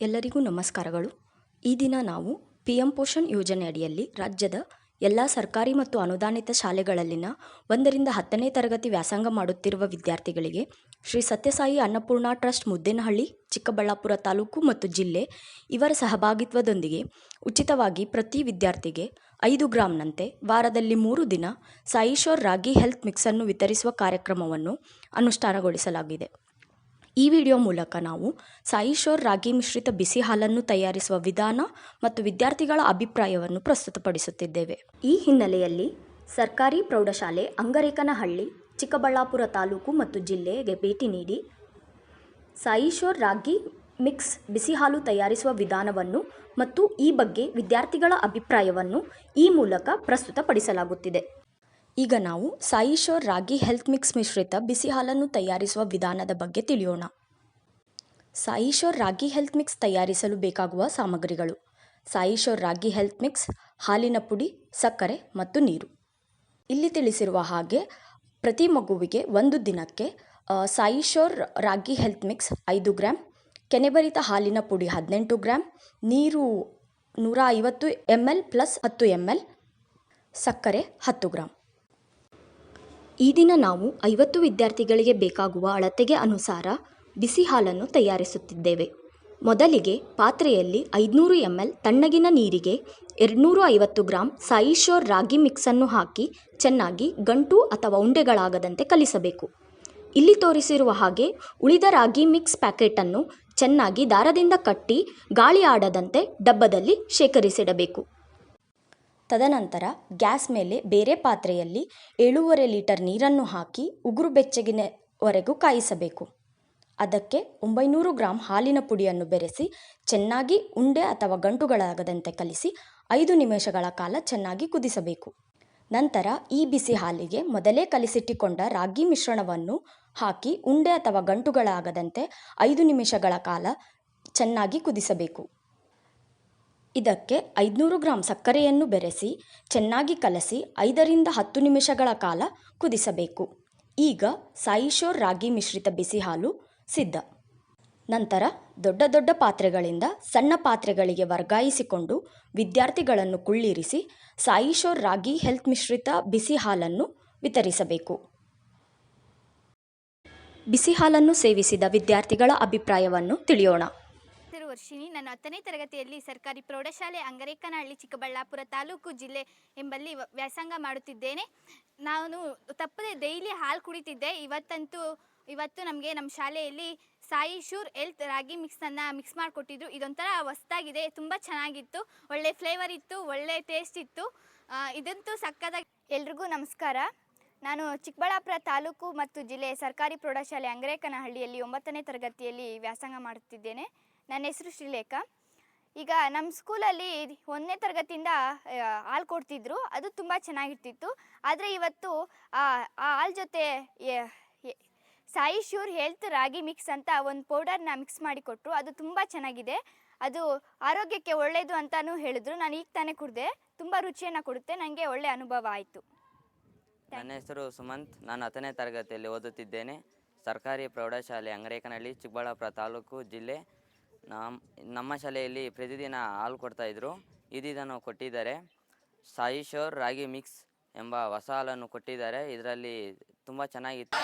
ಎಲ್ಲರಿಗೂ ನಮಸ್ಕಾರಗಳು. ಈ ದಿನ ನಾವು ಪಿ ಎಂ ಪೋಷಣ್ ಯೋಜನೆ ಅಡಿಯಲ್ಲಿ ರಾಜ್ಯದ ಎಲ್ಲ ಸರ್ಕಾರಿ ಮತ್ತು ಅನುದಾನಿತ ಶಾಲೆಗಳಲ್ಲಿನ ಒಂದರಿಂದ ಹತ್ತನೇ ತರಗತಿ ವ್ಯಾಸಂಗ ಮಾಡುತ್ತಿರುವ ವಿದ್ಯಾರ್ಥಿಗಳಿಗೆ ಶ್ರೀ ಸತ್ಯಸಾಯಿ ಅನ್ನಪೂರ್ಣ ಟ್ರಸ್ಟ್ ಮುದ್ದೇನಹಳ್ಳಿ, ಚಿಕ್ಕಬಳ್ಳಾಪುರ ತಾಲೂಕು ಮತ್ತು ಜಿಲ್ಲೆ ಇವರ ಸಹಭಾಗಿತ್ವದೊಂದಿಗೆ ಉಚಿತವಾಗಿ ಪ್ರತಿ ವಿದ್ಯಾರ್ಥಿಗೆ ಐದು ಗ್ರಾಂನಂತೆ ವಾರದಲ್ಲಿ ಮೂರು ದಿನ ಸಾಯಿಶೋರ್ ರಾಗಿ ಹೆಲ್ತ್ ಮಿಕ್ಸನ್ನು ವಿತರಿಸುವ ಕಾರ್ಯಕ್ರಮವನ್ನು ಅನುಷ್ಠಾನಗೊಳಿಸಲಾಗಿದೆ. ಈ ವಿಡಿಯೋ ಮೂಲಕ ನಾವು ಸಾಯಿಶೋರ್ ರಾಗಿ ಮಿಶ್ರಿತ ಬಿಸಿ ಹಾಲನ್ನು ತಯಾರಿಸುವ ವಿಧಾನ ಮತ್ತು ವಿದ್ಯಾರ್ಥಿಗಳ ಅಭಿಪ್ರಾಯವನ್ನು ಪ್ರಸ್ತುತಪಡಿಸುತ್ತಿದ್ದೇವೆ. ಈ ಹಿನ್ನೆಲೆಯಲ್ಲಿ ಸರ್ಕಾರಿ ಪ್ರೌಢಶಾಲೆ ಅಂಗರೇಕನಹಳ್ಳಿ, ಚಿಕ್ಕಬಳ್ಳಾಪುರ ತಾಲೂಕು ಮತ್ತು ಜಿಲ್ಲೆಗೆ ಭೇಟಿ ನೀಡಿ ಸಾಯಿಶೋರ್ ರಾಗಿ ಮಿಕ್ಸ್ ಬಿಸಿ ಹಾಲು ತಯಾರಿಸುವ ವಿಧಾನವನ್ನು ಮತ್ತು ಈ ಬಗ್ಗೆ ವಿದ್ಯಾರ್ಥಿಗಳ ಅಭಿಪ್ರಾಯವನ್ನು ಈ ಮೂಲಕ ಪ್ರಸ್ತುತಪಡಿಸಲಾಗುತ್ತಿದೆ. ಈಗ ನಾವು ಸಾಯಿಶೋರ್ ರಾಗಿ ಹೆಲ್ತ್ ಮಿಕ್ಸ್ ಮಿಶ್ರಿತ ಬಿಸಿ ಹಾಲನ್ನು ತಯಾರಿಸುವ ವಿಧಾನದ ಬಗ್ಗೆ ತಿಳಿಯೋಣ. ಸಾಯಿಶೋರ್ ರಾಗಿ ಹೆಲ್ತ್ ಮಿಕ್ಸ್ ತಯಾರಿಸಲು ಬೇಕಾಗುವ ಸಾಮಗ್ರಿಗಳು. ಸಾಯಿಶೋರ್ ರಾಗಿ ಹೆಲ್ತ್ ಮಿಕ್ಸ್, ಹಾಲಿನ ಪುಡಿ, ಸಕ್ಕರೆ ಮತ್ತು ನೀರು. ಇಲ್ಲಿ ತಿಳಿಸಿರುವ ಹಾಗೆ ಪ್ರತಿ ಮಗುವಿಗೆ ಒಂದು ದಿನಕ್ಕೆ ಸಾಯಿಶೋರ್ ರಾಗಿ ಹೆಲ್ತ್ ಮಿಕ್ಸ್ ಐದು ಗ್ರಾಮ್ ಕೆನೆಭರಿತ ಹಾಲಿನ ಪುಡಿ ಹದಿನೆಂಟು ಗ್ರಾಮ್ ನೀರು ನೂರ ಐವತ್ತು ಎಂ ಎಲ್ ಪ್ಲಸ್ ಹತ್ತು ಎಂ ಎಲ್, ಸಕ್ಕರೆ ಹತ್ತು ಗ್ರಾಮ್ ಈ ದಿನ ನಾವು ಐವತ್ತು ವಿದ್ಯಾರ್ಥಿಗಳಿಗೆ ಬೇಕಾಗುವ ಅಳತೆಗೆ ಅನುಸಾರ ಬಿಸಿ ಹಾಲನ್ನು ತಯಾರಿಸುತ್ತಿದ್ದೇವೆ. ಮೊದಲಿಗೆ ಪಾತ್ರೆಯಲ್ಲಿ ಐದುನೂರು ಎಂ ಎಲ್ ತಣ್ಣಗಿನ ನೀರಿಗೆ ಎರಡುನೂರು ಐವತ್ತು ಗ್ರಾಂ ಸಾಯಿಶೋರ್ ರಾಗಿ ಮಿಕ್ಸನ್ನು ಹಾಕಿ ಚೆನ್ನಾಗಿ ಗಂಟು ಅಥವಾ ಉಂಡೆಗಳಾಗದಂತೆ ಕಲಿಸಬೇಕು. ಇಲ್ಲಿ ತೋರಿಸಿರುವ ಹಾಗೆ ಉಳಿದ ರಾಗಿ ಮಿಕ್ಸ್ ಪ್ಯಾಕೆಟನ್ನು ಚೆನ್ನಾಗಿ ದಾರದಿಂದ ಕಟ್ಟಿ ಗಾಳಿ ಆಡದಂತೆ ಡಬ್ಬದಲ್ಲಿ ಶೇಖರಿಸಿಡಬೇಕು. ತದನಂತರ ಗ್ಯಾಸ್ ಮೇಲೆ ಬೇರೆ ಪಾತ್ರೆಯಲ್ಲಿ ಏಳೂವರೆ ಲೀಟರ್ ನೀರನ್ನು ಹಾಕಿ ಉಗುರು ಬೆಚ್ಚಗಿನವರೆಗೂ ಕಾಯಿಸಬೇಕು. ಅದಕ್ಕೆ ಒಂಬೈನೂರು ಗ್ರಾಂ ಹಾಲಿನ ಪುಡಿಯನ್ನು ಬೆರೆಸಿ, ಚೆನ್ನಾಗಿ ಉಂಡೆ ಅಥವಾ ಗಂಟುಗಳಾಗದಂತೆ ಕಲಿಸಿ ಐದು ನಿಮಿಷಗಳ ಕಾಲ ಚೆನ್ನಾಗಿ ಕುದಿಸಬೇಕು. ನಂತರ ಈ ಬಿಸಿ ಹಾಲಿಗೆ ಮೊದಲೇ ಕಲಿಸಿಟ್ಟಿಕೊಂಡ ರಾಗಿ ಮಿಶ್ರಣವನ್ನು ಹಾಕಿ ಉಂಡೆ ಅಥವಾ ಗಂಟುಗಳಾಗದಂತೆ ಐದು ನಿಮಿಷಗಳ ಕಾಲ ಚೆನ್ನಾಗಿ ಕುದಿಸಬೇಕು. ಇದಕ್ಕೆ ಐದುನೂರು ಗ್ರಾಂ ಸಕ್ಕರೆಯನ್ನು ಬೆರೆಸಿ, ಚೆನ್ನಾಗಿ ಕಲಸಿ ಐದರಿಂದ ಹತ್ತು ನಿಮಿಷಗಳ ಕಾಲ ಕುದಿಸಬೇಕು. ಈಗ ಸಾಯಿಶೋರ್ ರಾಗಿ ಮಿಶ್ರಿತ ಬಿಸಿ ಹಾಲು ಸಿದ್ಧ. ನಂತರ ದೊಡ್ಡ ದೊಡ್ಡ ಪಾತ್ರೆಗಳಿಂದ ಸಣ್ಣ ಪಾತ್ರೆಗಳಿಗೆ ವರ್ಗಾಯಿಸಿಕೊಂಡು ವಿದ್ಯಾರ್ಥಿಗಳನ್ನು ಕುಳ್ಳಿರಿಸಿ ಸಾಯಿಶೋರ್ ರಾಗಿ ಹೆಲ್ತ್ ಮಿಶ್ರಿತ ಬಿಸಿ ಹಾಲನ್ನು ವಿತರಿಸಬೇಕು. ಬಿಸಿ ಹಾಲನ್ನು ಸೇವಿಸಿದ ವಿದ್ಯಾರ್ಥಿಗಳ ಅಭಿಪ್ರಾಯವನ್ನು ತಿಳಿಯೋಣ. ವರ್ಷಿಣಿ ನಾನು ಹತ್ತನೇ ತರಗತಿಯಲ್ಲಿ ಸರ್ಕಾರಿ ಪ್ರೌಢಶಾಲೆ ಅಂಗರೇಕನಹಳ್ಳಿ, ಚಿಕ್ಕಬಳ್ಳಾಪುರ ತಾಲೂಕು ಜಿಲ್ಲೆ ಎಂಬಲ್ಲಿ ವ್ಯಾಸಂಗ ಮಾಡುತ್ತಿದ್ದೇನೆ. ನಾನು ತಪ್ಪದೆ ಡೈಲಿ ಹಾಲು ಕುಡಿತಿದ್ದೆ. ಇವತ್ತಂತೂ ಇವತ್ತು ನಮಗೆ ನಮ್ಮ ಶಾಲೆಯಲ್ಲಿ ಸಾಯಿ ಶೂರ್ ಎಲ್ತ್ ರಾಗಿ ಮಿಕ್ಸನ್ನು ಮಿಕ್ಸ್ ಮಾಡಿಕೊಟ್ಟಿದ್ರು. ಇದೊಂಥರ ಹೊಸ್ದಾಗಿದೆ, ತುಂಬ ಚೆನ್ನಾಗಿತ್ತು, ಒಳ್ಳೆ ಫ್ಲೇವರ್ ಇತ್ತು, ಒಳ್ಳೆ ಟೇಸ್ಟ್ ಇತ್ತು. ಇದಂತೂ ಸಕ್ಕದಾಗಿ ಎಲ್ರಿಗೂ ನಮಸ್ಕಾರ. ನಾನು ಚಿಕ್ಕಬಳ್ಳಾಪುರ ತಾಲೂಕು ಮತ್ತು ಜಿಲ್ಲೆ ಸರ್ಕಾರಿ ಪ್ರೌಢಶಾಲೆ ಅಂಗರೇಕನಹಳ್ಳಿಯಲ್ಲಿ ಒಂಬತ್ತನೇ ತರಗತಿಯಲ್ಲಿ ವ್ಯಾಸಂಗ ಮಾಡುತ್ತಿದ್ದೇನೆ. ನನ್ನ ಹೆಸರು ಶ್ರೀಲೇಖ. ಈಗ ನಮ್ಮ ಸ್ಕೂಲಲ್ಲಿ ಒಂದನೇ ತರಗತಿಯಿಂದ ಹಾಲು ಕೊಡ್ತಿದ್ರು. ಅದು ತುಂಬ ಚೆನ್ನಾಗಿರ್ತಿತ್ತು. ಆದರೆ ಇವತ್ತು, ಆ ಹಾಲು ಜೊತೆ Sai sure health ragi mix ಅಂತ ಒಂದು ಪೌಡರ್ನ ಮಿಕ್ಸ್ ಮಾಡಿ ಕೊಟ್ಟರು ಅದು ತುಂಬ ಚೆನ್ನಾಗಿದೆ. ಅದು ಆರೋಗ್ಯಕ್ಕೆ ಒಳ್ಳೆಯದು ಅಂತಲೂ ಹೇಳಿದ್ರು. ನಾನು ಈಗ ತಾನೇ ಕುಡಿದೆ. ತುಂಬ ರುಚಿಯನ್ನು ಕೊಡುತ್ತೆ. ನನಗೆ ಒಳ್ಳೆ ಅನುಭವ ಆಯಿತು. ನನ್ನ ಹೆಸರು ಸುಮಂತ್. ನಾನು ಹತ್ತನೇ ತರಗತಿಯಲ್ಲಿ ಓದುತ್ತಿದ್ದೇನೆ. ಸರ್ಕಾರಿ ಪ್ರೌಢಶಾಲೆ ಅಂಗರೇಕನಹಳ್ಳಿ ಚಿಕ್ಕಬಳ್ಳಾಪುರ ತಾಲೂಕು ಜಿಲ್ಲೆ. ನಮ್ಮ ನಮ್ಮ ಶಾಲೆಯಲ್ಲಿ ಪ್ರತಿದಿನ ಹಾಲು ಕೊಡ್ತಾಯಿದ್ರು ಇದನ್ನು ಕೊಟ್ಟಿದ್ದಾರೆ. ಸಾಯಿಶೋರ್ ರಾಗಿ ಮಿಕ್ಸ್ ಎಂಬ ಹೊಸ ಹಾಲನ್ನು ಕೊಟ್ಟಿದ್ದಾರೆ. ಇದರಲ್ಲಿ ತುಂಬ ಚೆನ್ನಾಗಿತ್ತು.